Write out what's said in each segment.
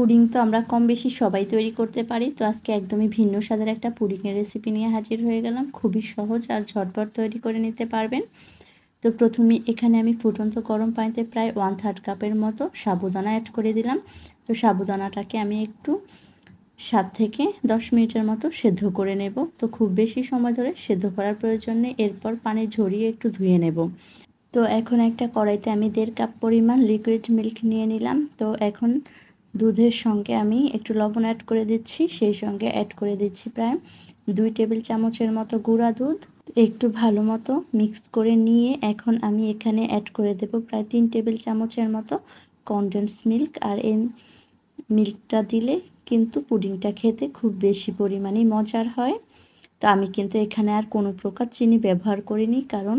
Pudding তো আমরা কম বেশি সবাই তৈরি করতে পারি। তো আজকে একদমই ভিন্ন স্বাদের একটা পুডিংয়ের রেসিপি নিয়ে হাজির হয়ে গেলাম। খুবই সহজ আর ঝটপট তৈরি করে নিতে পারবেন। তো প্রথমে এখানে আমি ফুটন্ত গরম পানিতে প্রায় ওয়ান থার্ড কাপের মতো সাবুদানা অ্যাড করে দিলাম। তো সাবুদানাটাকে আমি একটু সাত থেকে দশ মিনিটের মতো সেদ্ধ করে নেব। তো খুব বেশি সময় ধরে সেদ্ধ করার প্রয়োজন নেই। এরপর পানি ঝরিয়ে একটু ধুয়ে নেব। তো এখন একটা কড়াইতে আমি দেড় কাপ পরিমাণ লিকুইড মিল্ক নিয়ে নিলাম। তো এখন দুধের সঙ্গে আমি একটু লবণ অ্যাড করে দিচ্ছি, সেই সঙ্গে অ্যাড করে দিচ্ছি প্রায় দুই টেবিল চামচের মতো গুঁড়া দুধ। একটু ভালো মতো মিক্স করে নিয়ে এখন আমি এখানে অ্যাড করে দেব প্রায় তিন টেবিল চামচের মতো কনডেন্স মিল্ক আর এই মিল্কটা দিলে কিন্তু পুডিংটা খেতে খুব বেশি পরিমাণে মজার হয়। তো আমি কিন্তু এখানে আর কোনো প্রকার চিনি ব্যবহার করিনি, কারণ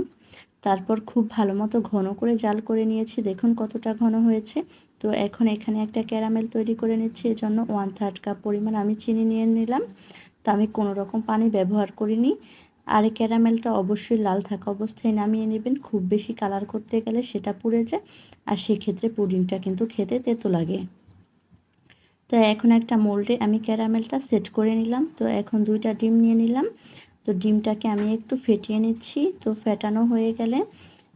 তারপর খুব ভালো মতো ঘন করে জাল করে নিয়েছি। দেখুন কতটা ঘন হয়েছে। তো এখন এখানে একটা ক্যারামেল তৈরি করে নিচ্ছি। এজন্য ওয়ান থার্ড কাপ পরিমাণ আমি চিনি নিয়ে নিলাম। তো আমি কোনো রকম পানি ব্যবহার করিনি। আর ক্যারামেলটা অবশ্যই লাল থাকা অবস্থায় নামিয়ে নেবেন। খুব বেশি কালার করতে গেলে সেটা পুড়ে যায়। আর সেক্ষেত্রে পুডিংটা কিন্তু খেতে তেতো লাগে। তো এখন একটা মোল্ডে আমি ক্যারামেলটা সেট করে নিলাম। তো এখন দুইটা ডিম নিয়ে নিলাম। তো ডিমটাকে আমি একটু ফেটিয়ে নিচ্ছি। তো ফেটানো হয়ে গেলে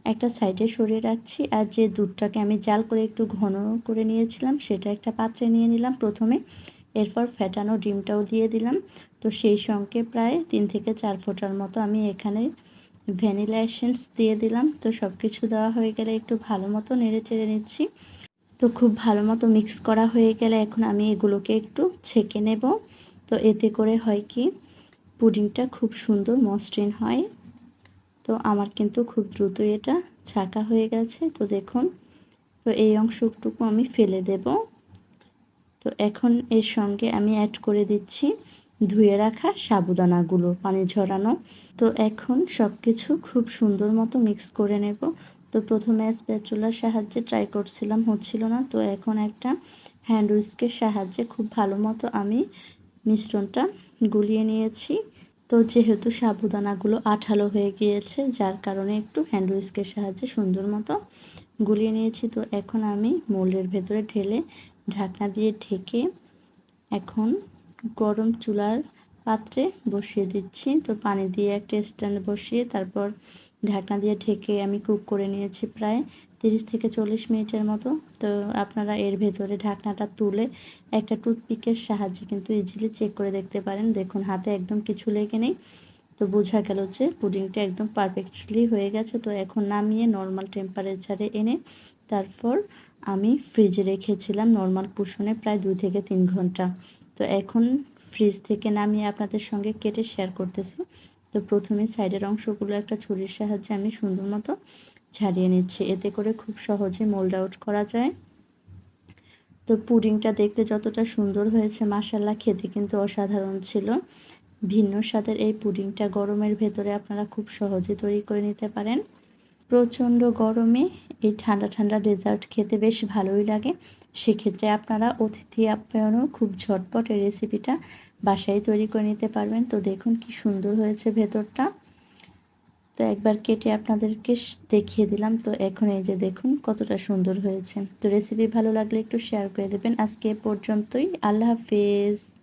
একটা সাইডে সরিয়ে রাখছি। আর যে দুধটাকে আমি জাল করে একটু ঘন করে নিয়েছিলাম, সেটা একটা পাত্রে নিয়ে নিলাম প্রথমে। এরপর ফেটানো ডিমটাও দিয়ে দিলাম। তো সেই সঙ্গে প্রায় তিন থেকে চার ফোটার মতো আমি এখানে ভ্যানিলা এসেন্স দিয়ে দিলাম। তো সব কিছু দেওয়া হয়ে গেলে একটু ভালো মতো নেড়ে চেড়ে নিচ্ছি। তো খুব ভালো মতো মিক্স করা হয়ে গেলে এখন আমি এগুলোকে একটু ছেঁকে নেব। তো এতে করে হয় কি পুডিংটা খুব সুন্দর মসৃণ হয়। তো আমার কিন্তু খুব দ্রুত এটা ছাকা হয়ে গেছে। তো দেখুন, তো এই অংশটুকু আমি ফেলে দেব। তো এখন এর সঙ্গে আমি অ্যাড করে দিচ্ছি ধুয়ে রাখা সাবুদানাগুলো, পানি ঝরানো। তো এখন সব কিছু খুব সুন্দর মতো মিক্স করে নেব। তো প্রথমে স্প্যাচুলার সাহায্যে ট্রাই করছিলাম, হচ্ছিল না। তো এখন একটা হ্যান্ড উইস্কের সাহায্যে খুব ভালো মতো আমি মিশ্রণটা গুলিয়ে নিয়েছি। তো যেহেতু সাবুদানাগুলো আঠালো হয়ে গিয়েছে, যার কারণে একটু হ্যান্ড উইস্কের সাহায্যে সুন্দর মতো গুলিয়ে নিয়েছি। তো এখন আমি মোল্ডের ভেতরে ঢেলে ঢাকনা দিয়ে ঢেকে এখন গরম চুলার পাত্রে বসিয়ে দিচ্ছি। তো পানি দিয়ে একটা স্ট্যান্ড বসিয়ে তারপর ঢাকনা দিয়ে ঢেকে আমি কুক করে নিয়েছি প্রায় তিরিশ থেকে চল্লিশ মিনিটের মতো। তো আপনারা এর ভেতরে ঢাকনাটা তুলে একটা টুথপিকের সাহায্যে কিন্তু ইজিলি চেক করে দেখতে পারেন। দেখুন, হাতে একদম কিছু লেগে নেই। তো বোঝা গেল যে পুডিংটা একদম পারফেক্টলি হয়ে গেছে। তো এখন নামিয়ে নর্মাল টেম্পারেচারে এনে তারপর আমি ফ্রিজে রেখেছিলাম নর্মাল পোষণে প্রায় দুই থেকে তিন ঘণ্টা। তো এখন ফ্রিজ থেকে নামিয়ে আপনাদের সঙ্গে কেটে শেয়ার করতেছি। তো প্রথমে সাইডের অংশগুলো একটা ছুরির সাহায্যে আমি সুন্দর মতো ছাড়িয়ে নিচ্ছি। এতে করে খুব সহজে মোল্ড আউট করা যায়। তো পুডিংটা দেখতে যতটা সুন্দর হয়েছে মাসাল্লা খেতে কিন্তু অসাধারণ ছিল। ভিন্ন স্বাদের এই পুডিংটা গরমের ভেতরে আপনারা খুব সহজে তৈরি করে নিতে পারেন। প্রচণ্ড গরমে এই ঠান্ডা ঠান্ডা ডেজার্ট খেতে বেশ ভালোই লাগে। সেক্ষেত্রে আপনারা অতিথি আপ্যায়নও খুব ঝটপট এই রেসিপিটা বাসায় তৈরি করে নিতে পারবেন। তো দেখুন কি সুন্দর হয়েছে ভেতরটা। তো একবার কেটে আপনাদেরকে দেখিয়ে দিলাম। তো এখন এই যে দেখুন কতটা সুন্দর হয়েছে। তো রেসিপি ভালো লাগলে একটু শেয়ার করে দেবেন। আজকে পর্যন্তই। আল্লাহ হাফেজ।